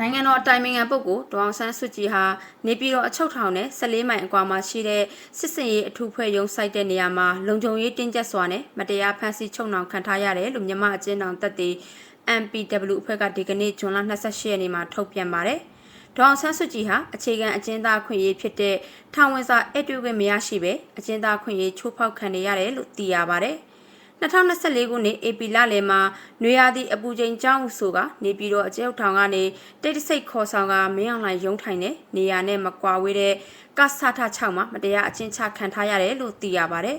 နိုင်ငံတော်အတိုင်ပင်ခံပုဂ္ဂိုလ်ဒေါအောင်ဆန်းစုကြည်ဟာနေပြည်တော်အချုပ်ထောင်နဲ့14မိုင်အကွာမှာရှိတဲ့စစ်စင်ရေးအထူးဖွဲ့ရုံးစိုက်တဲ့နေရာမှာလုံခြုံရေးတင်းကျပ်စွာနဲ့မတရားဖမ်းဆီးချုပ်နှောင်ခံထားရတယ်လို့မြန်မာအကျဉ်းထောင်တပ်တွေ MPW အဖွဲ့ကဒီကနေ့ဇွန်လ28ရက်နေ့မှာထုတ်ပြန်ပါတယ်။ဒေါအောင်ဆန်းစုကြည်ဟာအခြေခံအကျဉ်းသားခွင့်ရေးဖြစ်တဲ့ထောင်ဝင်စာအတွေ့အကြုံမရရှိပဲအကျဉ်းသားခွင့်ရေးချိုးဖောက်ခံနေရတယ်လို့သိရပါတယ်။ 2024ခုနှစ်ဧပြီလလယ်မှာနွေရာသီအပူချိန်ကြောင်းဆိုကနေပြည်တော်အကျုပ်ထောင်ကနေတိတ်တဆိတ်ခေါ်ဆောင်ကမင်းအောင်လှိုင်ရုံးထိုင်တဲ့နေရာနဲ့မကွာဝေးတဲ့ကဆထ6မှာမတရားအကျဉ်းချခံထားရတယ်လို့သိရပါတယ်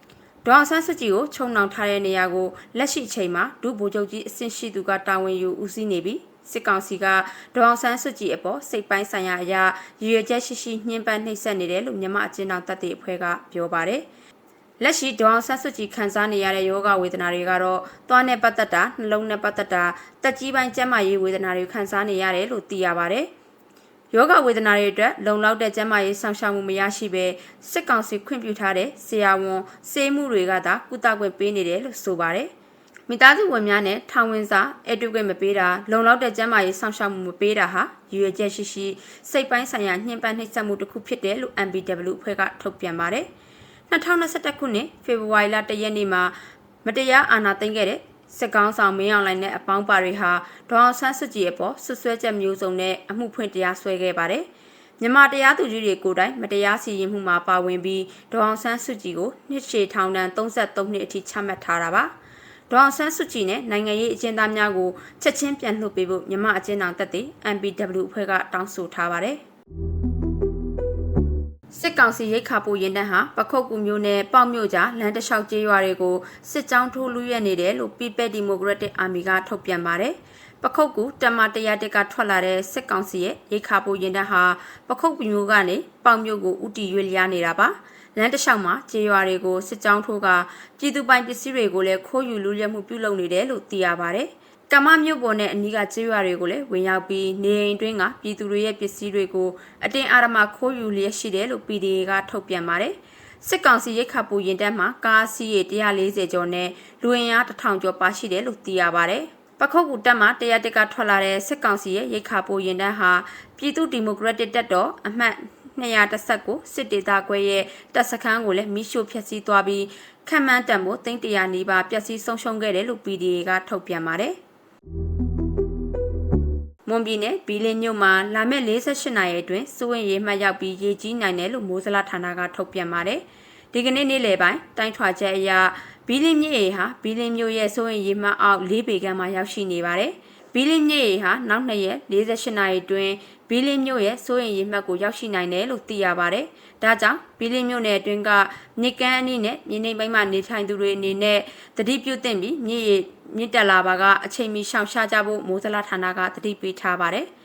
။ဒေါအောင်ဆန်းစုကြည်ကိုခြုံနှောင်ထားတဲ့နေရာကိုလက်ရှိအချိန်မှာဒုဗိုလ်ချုပ်ကြီးအဆင့်ရှိသူကတာဝန်ယူဦးစီးနေပြီးစစ်ကောင်စီကဒေါအောင်ဆန်းစုကြည်အပေါ်စိတ်ပိုင်းဆိုင်ရာအရာရည်ရွယ်ချက်ရှိရှိညှဉ်းပန်းနှိပ်စက်နေတယ်လို့မြန်မာအကျဉ်းထောင်တပ်တွေအဖွဲ့ကပြောပါတယ်။ လက်ရှိဒေါအောင်ဆန်းစုကြည်ခံစားနေရတဲ့ယောဂဝေဒနာတွေကတော့သွားနဲ့ပတ်သက်တာနှလုံးနဲ့ပတ်သက်တာတက်ကြီးပိုင်းကျန်းမာရေးဝေဒနာတွေခံစားနေရတယ်လို့သိရပါတယ်။ယောဂဝေဒနာတွေအတွက်လုံလောက်တဲ့ကျန်းမာရေးဆောင်ရှောက်မှုမရရှိဘဲစစ်ကောင်စီခွင့်ပြုထားတဲ့ဆရာဝန်စေမှုတွေကသာကုသခွင့်ပေးနေတယ်လို့ဆိုပါတယ်။မိသားစုဝင်များနဲ့ထောင်ဝင်စာအတူကွင့်မပေးတာလုံလောက်တဲ့ကျန်းမာရေးဆောင်ရှောက်မှုမပေးတာဟာရည်ရွယ်ချက်ရှိရှိစိတ်ပိုင်းဆိုင်ရာညှဉ်းပန်းနှိပ်စက်မှုတစ်ခုဖြစ်တယ်လို့ MBW အဖွဲ့ကထုတ်ပြန်ပါတယ်။ 2021ခုနှစ်ဖေဖော်ဝါရီလ1ရက်နေ့မှာမတရားအာဏာသိမ်းခဲ့တဲ့စစ်ကောင်းဆောင်မင်းအောင်လှိုင်နဲ့အပေါင်းပါတွေဟာဒေါအောင်ဆန်းစုကြည်အပေါ်ဆွဆွဲချက်မျိုးစုံနဲ့အမှုဖွင့်တရားစွဲခဲ့ပါတယ်။မြန်မာတရားသူကြီးတွေကိုယ်တိုင်မတရားစီရင်မှုမှာပါဝင်ပြီးဒေါအောင်ဆန်းစုကြည်ကိုနှစ်ရှည်ထောင်ဒဏ်33နှစ်အထိချမှတ်ထားတာပါ။ဒေါအောင်ဆန်းစုကြည်နဲ့နိုင်ငံရေးအကျဉ်းသားများကိုချက်ချင်းပြန်လွှတ်ပေးဖို့မြန်မာအကျဉ်းထောင်တပ်တွေ MPW အဖွဲ့ကတောင်းဆိုထားပါတယ်။ စစ်ကောင်စီရိတ်ခါပိုရင်တန်းဟာပခုတ်ကူမျိုးနဲ့ပေါက်မြို့ကြားလမ်းတစ်လျှောက်ကျေးရွာတွေကိုစစ်ကြောင်းထိုးလူရဲနေတယ်လို့ People Democratic Army ကထုတ်ပြန်ပါတယ်။ပခုတ်ကူတမတရတကထွက်လာတဲ့စစ်ကောင်စီရဲ့ရိတ်ခါပိုရင်တန်းဟာပခုတ်မျိုးကနေပေါက်မြို့ကိုဥတီရွေ့လျားနေတာပါ။လမ်းတစ်လျှောက်မှာကျေးရွာတွေကိုစစ်ကြောင်းထိုးကပြည်သူပိုင်ပစ္စည်းတွေကိုလည်းခိုးယူလူရဲမှုပြုလုပ်နေတယ်လို့သိရပါ တယ်။ကမမြို့ပေါ်နဲ့အနီးကကျေးရွာတွေကိုလည်းဝင်ရောက်ပြီးနေအိမ်တွင်းကပြည်သူတွေရဲ့ပစ္စည်းတွေကိုအတင်းအာရမခိုးယူလျက်ရှိတယ်လို့ PDA ကထုတ်ပြန်ပါတယ်။စစ်ကောင်စီရိတ်ခတ်ပူရင်တက်မှာကားစီးရေ140ကျော်နဲ့လူဝင်အား1000ကျော်ပါရှိတယ်လို့သိရပါတယ်။ပခုတ်ကူတက်မှာတရတက်ကထွက်လာတဲ့စစ်ကောင်စီရဲ့ရိတ်ခါပိုရင်တန်းဟာပြည်သူ့ဒီမိုကရက်တစ်တပ်တော်အမှတ်210ကိုစစ်ဒေသခွဲရဲ့တပ်စခန်းကိုလည်းမိရှို့ဖျက်ဆီးသွားပြီးခံမှန်းတံမို့သိန်းတရာနီးပါးပျက်စီးဆုံးရှုံးခဲ့တယ်လို့ PDA ကထုတ်ပြန်ပါတယ်။ မွန်ပြည်နယ်ဘီလင်းမြို့မှာလာမယ့်48နာရီအတွင်းစုဝင်ရေးမှတ်ရောက်ပြီးရေကြီးနိုင်တယ်လို့မိုးစလာဌာနကထုတ်ပြန်ပါတယ်။ဒီကနေ့နေ့လယ်ပိုင်းတိုင်းထွာချက်အရဘီလင်းမြို့ရေဟာဘီလင်းမြို့ရဲ့စုဝင်ရေးမှတ်အောက်၄ပေခန့်မှာရောက်ရှိနေပါတယ်။ဘီလင်းမြို့ရေဟာနောက်နှစ်ရက်48နာရီအတွင်းဘီလင်းမြို့ရဲ့စိုးရင်ရေမှတ်ကိုရောက်ရှိနိုင်တယ်လို့သိရပါတယ်။ဒါကြောင့်ဘီလင်းမြို့နယ်အတွင်းကမြစ်ကမ်းအနည်းနဲ့မြေနေပိုင်းမှာနေထိုင်သူတွေအနေနဲ့တတိပြုတ်တင်ပြီးမြေ မြင့်တက်လာပါကအချိန်မီရှောင်ရှားကြဖို့မိုးစလာဌာနကတတိပေးထားပါတယ်။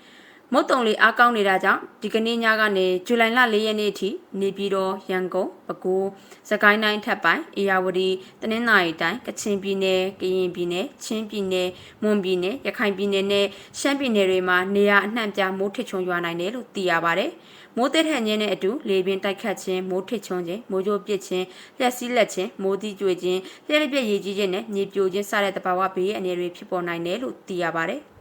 မုတ်တုံလေးအားကောင်းနေတာကြောင့်ဒီကနေ့ညကနေဇူလိုင်လ၄ရက်နေ့အထိနေပြည်တော်ရန်ကုန်ပဲခူးစကိုင်းတိုင်းထပ်ပိုင်းအေရဝတီတနင်္သာရီတိုင်းကချင်ပြည်နယ်ကရင်ပြည်နယ်ချင်းပြည်နယ်မွန်ပြည်နယ်ရခိုင်ပြည်နယ်နဲ့ရှမ်းပြည်နယ်တွေမှာနေရာအနှံ့ပြမိုးထစ်ချုံရွာနိုင်တယ်လို့သိရပါတယ်။မိုးတဲ့ထန်ခြင်းနဲ့အတူလေပင်တိုက်ခတ်ခြင်းမိုးထစ်ချုံခြင်းမိုးကြိုးပစ်ခြင်းလက်စည်းလက်ခြင်းမိုးသီးကျွေခြင်းလျှက်ပြည့်ရည်ကြီးခြင်းနဲ့မြေပြိုခြင်းစတဲ့တဘာဝဘေးရဲ့အနေတွေဖြစ်ပေါ်နိုင်တယ်လို့သိရပါတယ်။